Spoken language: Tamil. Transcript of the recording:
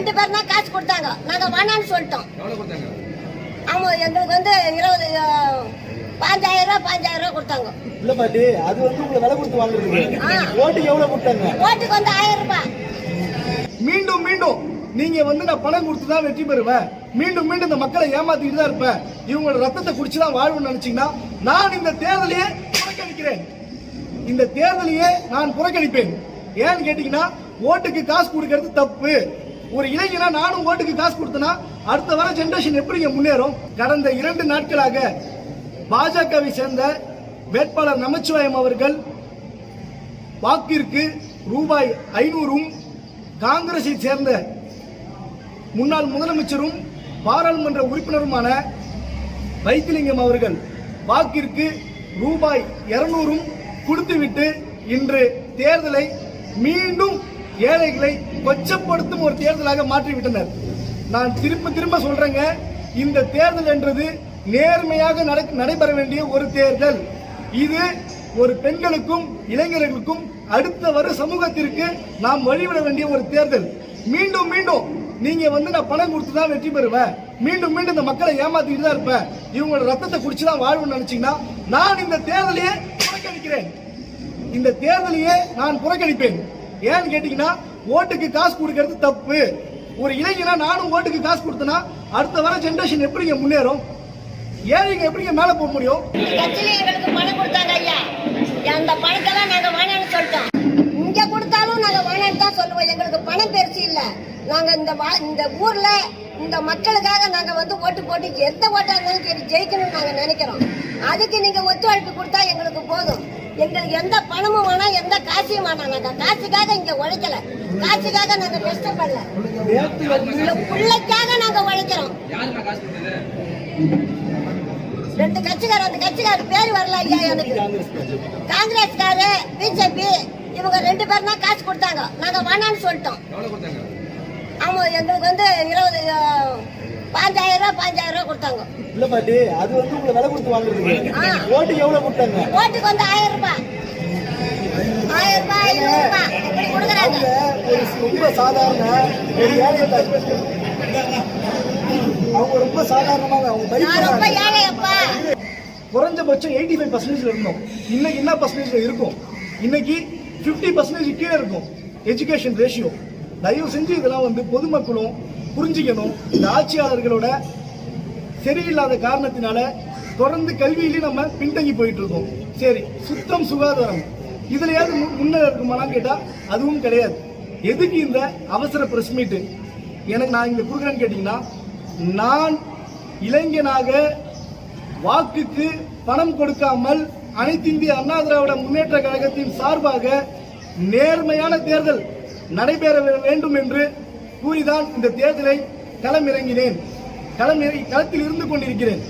ரெண்டு பேரும் தான் காசு கொடுத்தாங்க. நாங்க வேணாம்னு சொல்லிட்டோம். அவங்க எங்களுக்கு வந்து இருபது பாஞ்சாயிரம் ரூபாய் பாஞ்சாயிரம் ரூபாய் கொடுத்தாங்க. இல்ல பாட்டி அது வந்து உங்களை விலை கொடுத்து வாங்குறதுக்கு ஆ. ஓட்டுக்கு எவ்வளவு கொடுத்தாங்க? ஓட்டுக்கு வந்து ஆயிரம் ரூபாய் மீண்டும் மீண்டும் நீங்க வந்து நான் பணம் கொடுத்து தான் வெற்றி பெறுவேன். மீண்டும் மீண்டும் இந்த மக்களை ஏமாத்திட்டு தான் இருப்பேன். இவங்களோட ரத்தத்தை குடிச்சு தான் வாழ்வுன்னு நினைச்சீங்கன்னா நான் இந்த தேர்தலையே புறக்கணிக்கிறேன். இந்த தேர்தலையே நான் புறக்கணிப்பேன். ஏன்னு கேட்டீங்கன்னா ஓட்டுக்கு காசு கொடுக்கறது தப்பு. ஒரு இளைஞனா நானும் ஓட்டுக்கு காசு கொடுத்தனா அடுத்த வர ஜென்ரேஷன் எப்படிங்க முன்னேறும்? கடந்த இரண்டு நாட்களாக பாஜகவை சேர்ந்த வேட்பாளர் நமச்சிவாயம் அவர்கள் வாக்கிற்கு ரூபாய் ஐநூறும் காங்கிரஸை சேர்ந்த முன்னாள் முதலமைச்சரும் பாராளுமன்ற உறுப்பினருமான வைத்திலிங்கம் அவர்கள் வாக்கிற்கு ரூபாய் இருநூறும் கொடுத்துவிட்டு இன்று தேர்தலை மீண்டும் ஏழைகளை கொச்சப்படுத்தும் ஒரு தேர்தலாக மாற்றிவிட்டனர். நான் திரும்ப திரும்ப சொல்றேங்க இந்த தேர்தல் என்றது நேர்மையாக நடைபெற வேண்டிய ஒரு தேர்தல். இது ஒரு பெண்களுக்கும் இளைஞர்களுக்கும் அடுத்த வரும் சமூகத்திற்கு நாம் வழிவிட வேண்டிய ஒரு தேர்தல். மீண்டும் மீண்டும் நீங்க வந்து நான் பணம் கொடுத்து தான் வெற்றி பெறுவேன். மீண்டும் மீண்டும் இந்த மக்களை ஏமாத்திட்டு தான் இருப்பேன். இவங்களோட ரத்தத்தை குடிச்சு தான் வாழ்வுன்னு நினைச்சீங்கன்னா நான் இந்த தேர்தலையே புறக்கணிக்கிறேன். இந்த தேர்தலையே நான் புறக்கணிப்பேன். ஏன்னு கேட்டீங்கன்னா ஓட்டுக்கு காசு கொடுக்கறது தப்பு. ஒரு இளைஞனா நானும் ஓட்டுக்கு காசு கொடுத்தனா அடுத்த வர ஜென்ரேஷன் எப்படிங்க முன்னேறும்? ஏழைங்க எப்படிங்க மேல போக முடியும்? கட்சியில எங்களுக்கு பணம் கொடுத்தாங்க ஐயா. அந்த பணத்தெல்லாம் நாங்க வேணாம்னு சொல்லிட்டோம். இங்க கொடுத்தாலும் நாங்க வேணாம்னு தான் சொல்லுவோம். எங்களுக்கு பணம் பெருசு இல்ல. நாங்க இந்த வா- இந்த ஊர்ல இந்த மக்களுக்காக நாங்க வந்து ஓட்டு போட்டு எந்த ஓட்டா இருந்தாலும் சரி ஜெயிக்கணும்னு நாங்க நினைக்கிறோம். அதுக்கு நீங்க ஒத்துழைப்பு கொடுத்தா எங்களுக்கு போதும். எங்களுக்கு எந்த பணமும் வேணாம் எந்த காசையும் வேணாம் நாங்க காசுக்காக இங்க உழைக்கல. காசுக்காக நாங்க கஷ்டப்படல. பிள்ளைக்காக நாங்க உழைக்கிறோம். ரெண்டு கட்சிக்காரர் அந்த கட்சிக்காரர் பேர் வரல ஐயா எனக்கு. காங்கிரஸ்காரு பிஜேபி இவங்க ரெண்டு பேரும் தான் காசு கொடுத்தாங்க. நாங்க வேணாம்னு சொல்லிட்டோம். ஆமா எங்களுக்கு வந்து இருபது பாஞ்சாயிரம் ரூபாய் பாஞ்சாயிரம் ரூபாய் கொடுத்தாங்க. இல்ல பாட்டி அது வந்து உங்களை விலை கொடுத்து வாங்குறதுக்கு ஆ. ஓட்டுக்கு எவ்வளவு கொடுத்தாங்க ஓட்டுக்கு வந்து ஆயிரம் ரூபாய் ஆயிரம் ரூபாய் ஐநூறு ரூபாய் இப்படி கொடுக்குறாங்க. அவங்க ஒரு ரொம்ப சாதாரண ஒரு ஏழை. அவங்க ரொம்ப சாதாரணமாக அவங்க ரொம்ப பைக் ஏழை அப்பா குறைஞ்சபட்சம் எயிட்டி ஃபைவ் பர்சன்டேஜ்ல இருந்தோம். இன்னைக்கு என்ன பர்சன்டேஜ்ல இருக்கும்? இன்னைக்கு ஃபிஃப்டி பர்சன்டேஜ் கீழே இருக்கும். எஜுகேஷன் ரேஷியோ தயவு செஞ்சு இதெல்லாம் வந்து பொதுமக்களும் புரிஞ்சுக்கணும். இந்த ஆட்சியாளர்களோட சரியில்லாத காரணத்தினால தொடர்ந்து கல்வியிலேயே நம்ம பின்தங்கி போயிட்டு இருக்கோம் சரி சுத்தம் சுகாதாரம். இதுலயாவது மு- முன்ன இருக்குமாலாம் கேட்டால் அதுவும் கிடையாது. எதுக்கு இந்த அவசர பிரஸ் மீட்டு எனக்கு நான் இங்கே கொடுக்குறேன்னு கேட்டிங்கன்னா நான் இளைஞனாக வாக்குக்கு பணம் கொடுக்காமல் அனைத்து இந்திய அண்ணா திராவிட முன்னேற்ற கழகத்தின் சார்பாக நேர்மையான தேர்தல் நடைபெற வேண்டும் என்று கூறிதான் இந்த தேர்தலை களமிறங்கினேன். களம் களத்தில் இருந்து கொண்டிருக்கிறேன்.